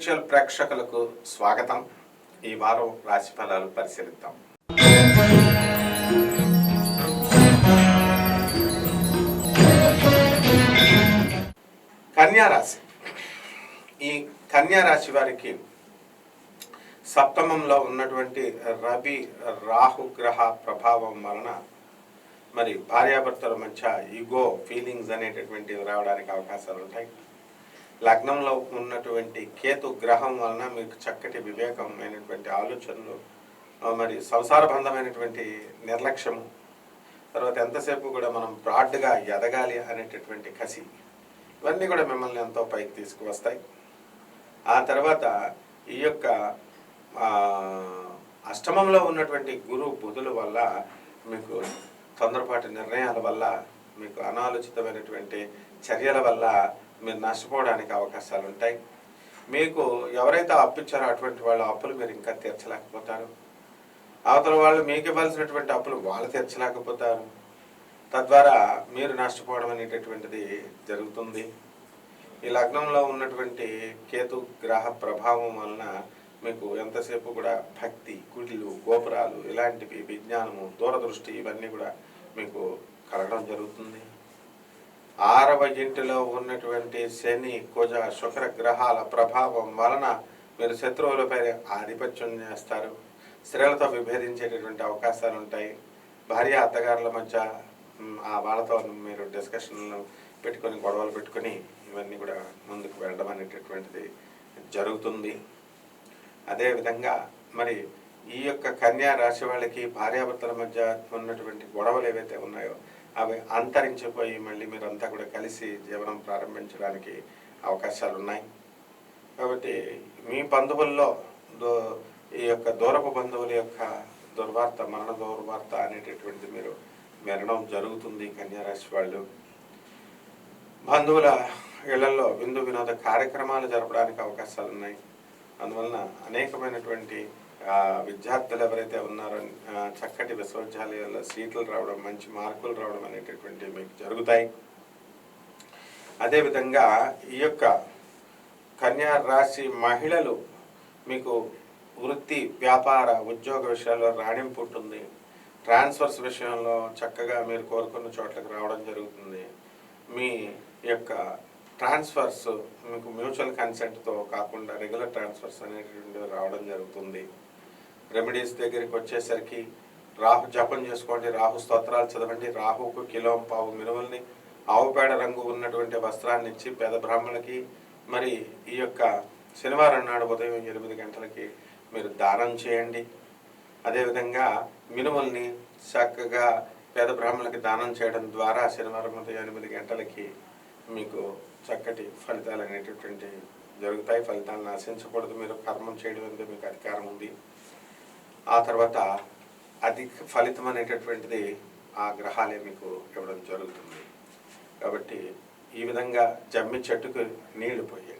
ప్రేక్షకులకు స్వాగతం. ఈ వారం రాశి ఫలాలు పరిశీలిద్దాం. కన్యారాశి ఈ కన్యారాశి వారికి సప్తమంలో ఉన్నటువంటి రవి రాహు గ్రహ ప్రభావం వలన మరి భార్యాభర్తల మధ్య ఈగో ఫీలింగ్స్ అనేటటువంటివి రావడానికి అవకాశాలు ఉంటాయి లగ్నంలో ఉన్నటువంటి కేతు గ్రహం వలన మీకు చక్కటి వివేకమైనటువంటి ఆలోచనలు మరి సంసారబంధమైనటువంటి నిర్లక్ష్యము. తర్వాత ఎంతసేపు కూడా మనం బ్రాడ్గా ఎదగాలి అనేటటువంటి కసి ఇవన్నీ కూడా మిమ్మల్ని ఎంతో పైకి తీసుకువస్తాయి. ఆ తర్వాత ఈ యొక్క అష్టమంలో ఉన్నటువంటి గురు బుధుల వల్ల మీకు తొందరపాటి నిర్ణయాల వల్ల మీకు అనాలోచితమైనటువంటి చర్యల వల్ల మీరు నష్టపోవడానికి అవకాశాలు ఉంటాయి మీకు ఎవరైతే అప్పించారో అటువంటి వాళ్ళ అప్పులు మీరు ఇంకా తీర్చలేకపోతారు. అవతల వాళ్ళు మీకు ఇవ్వాల్సినటువంటి అప్పులు వాళ్ళు తీర్చలేకపోతారు. తద్వారా మీరు నష్టపోవడం అనేటటువంటిది జరుగుతుంది. ఈ లగ్నంలో ఉన్నటువంటి కేతు గ్రహ ప్రభావం వలన మీకు ఎంతసేపు కూడా భక్తి గుడిలు గోపురాలు ఇలాంటివి విజ్ఞానము దూరదృష్టి ఇవన్నీ కూడా మీకు కలగడం జరుగుతుంది. ఆరవ ఇంటిలో ఉన్నటువంటి శని కుజ శుక్ర గ్రహాల ప్రభావం వలన మీరు శత్రువులపై ఆధిపత్యం చేస్తారు. స్త్రీలతో విభేదించేటటువంటి అవకాశాలు ఉంటాయి. భార్య అత్తగారుల మధ్య ఆ వాళ్ళతో మీరు డిస్కషన్లు పెట్టుకొని గొడవలు పెట్టుకొని ఇవన్నీ కూడా ముందుకు వెళ్ళడం అనేటటువంటిది జరుగుతుంది. అదేవిధంగా మరి ఈ యొక్క కన్యా రాశి వాళ్ళకి భార్యాభర్తల మధ్య ఉన్నటువంటి గొడవలు ఏవైతే ఉన్నాయో అవి అంతరించిపోయి మళ్ళీ మీరంతా కూడా కలిసి జీవనం ప్రారంభించడానికి అవకాశాలు ఉన్నాయి. కాబట్టి మీ బంధువుల్లో దో- ఈ యొక్క దూరపు బంధువుల యొక్క దుర్వార్త మరణ దుర్వార్త అనేటటువంటిది మీరు మెరడం జరుగుతుంది కన్యా రాశి వాళ్ళు. బంధువుల ఇళ్ళలో విందు వినోద కార్యక్రమాలు జరపడానికి అవకాశాలు ఉన్నాయి. అందువలన అనేకమైనటువంటి విద్యార్థులు ఎవరైతే ఉన్నారో చక్కటి విశ్వవిద్యాలయాల్లో సీట్లు రావడం మంచి మార్కులు రావడం అనేటటువంటివి మీకు జరుగుతాయి. అదేవిధంగా ఈ యొక్క కన్యా రాశి మహిళలు మీకు వృత్తి వ్యాపార ఉద్యోగ విషయాల్లో రాణింపు ఉంటుంది. ట్రాన్స్ఫర్స్ విషయంలో చక్కగా మీరు కోరుకున్న చోట్లకు రావడం జరుగుతుంది. మీ యొక్క ట్రాన్స్ఫర్స్ మీకు మ్యూచువల్ కన్సెంట్తో కాకుండా రెగ్యులర్ ట్రాన్స్ఫర్స్ అనేటువంటివి రావడం జరుగుతుంది. రెమెడీస్ దగ్గరికి వచ్చేసరికి రాహు జపం చేసుకోండి రాహు స్తోత్రాలు చదవండి రాహుకు కిలోం పావు మినుముల్ని ఆవుపేడ రంగు ఉన్నటువంటి వస్త్రాన్ని ఇచ్చి పేద బ్రాహ్మణులకి మరి ఈ యొక్క శనివారం నాడు ఉదయం ఎనిమిది గంటలకి మీరు దానం చేయండి. అదేవిధంగా మినుముల్ని చక్కగా పేద బ్రాహ్మణులకి దానం చేయడం ద్వారా శనివారం ఉదయం ఎనిమిది గంటలకి మీకు చక్కటి ఫలితాలు అనేటటువంటి జరుగుతాయి. ఫలితాలను ఆశించకూడదు మీరు కర్మం చేయడం అనేది మీకు అధికారం ఉంది. ఆ తర్వాత అధిక ఫలితం అనేటటువంటిది ఆ గ్రహాలే మీకు ఇవ్వడం జరుగుతుంది. కాబట్టి ఈ విధంగా జమ్మి చెట్టుకు నీళ్ళు పోయాయి.